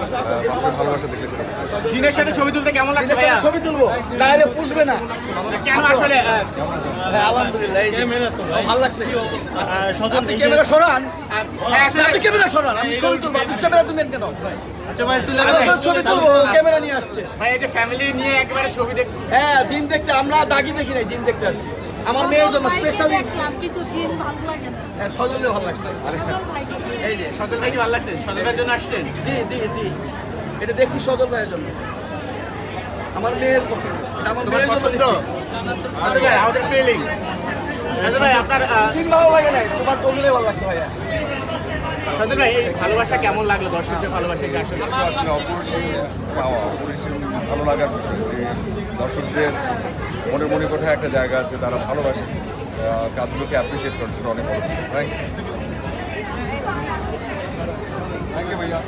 মানুষের ভালোবাসা সেটা জিনের সাথে ছবি তুলতে কেমন লাগছে ভাইয়া? ছবি তুলবো ডাইরে পুষবে না। কেন আসলে হ্যাঁ, আলহামদুলিল্লাহ। ভালো লাগছে। আপনি ক্যামেরা সরান। ভাই আসলে আপনি ক্যামেরা সরান আমি ছবি তুলবো। আপনি ক্যামেরা তুলবেন কেন? আচ্ছা ভাই তুলে ছবি তুলবো ক্যামেরা নিয়ে আসছে। ভাই এই যে ফ্যামিলি নিয়ে একেবারে ছবি দেখ হ্যাঁ জিন দেখতে আমরা দাগি দেখি নাই জিন দেখতে আসছি। আমার মেয়ের জন্য স্পেশালি কিন্তু জিন ভালো লাগে না। হ্যাঁ সজলে ভালো লাগছে। এই যে সজল ভাই ভালো লাগছে? সজল ভাইয়ের জন্য আসছেন? জি জি জি। এটা দেখছি সজল ভাইয়ের জন্য। আমার মেয়ের পছন্দ। এটা আমার মেয়ের আমাদের ফিলিং সজল ভাই আপনার জিন ভালো লাগে নাই? তোমার কবিরে ভালো লাগছে ভাইয়া। সজল ভাই এই ভালোবাসা কেমন লাগল? দর্শকদের ভালোবাসা কি আসলে এটা আসলে অপরিসীম ভালো লাগার বিষয় যে দর্শকদের মনের মনে কোথায় একটা জায়গা আছে, তারা ভালোবাসে। কাজগুলোকে অ্যাপ্রিসিয়েট করছে অনেক ভালো থ্যাংক ইউ থ্যাংক ইউ ভাইয়া।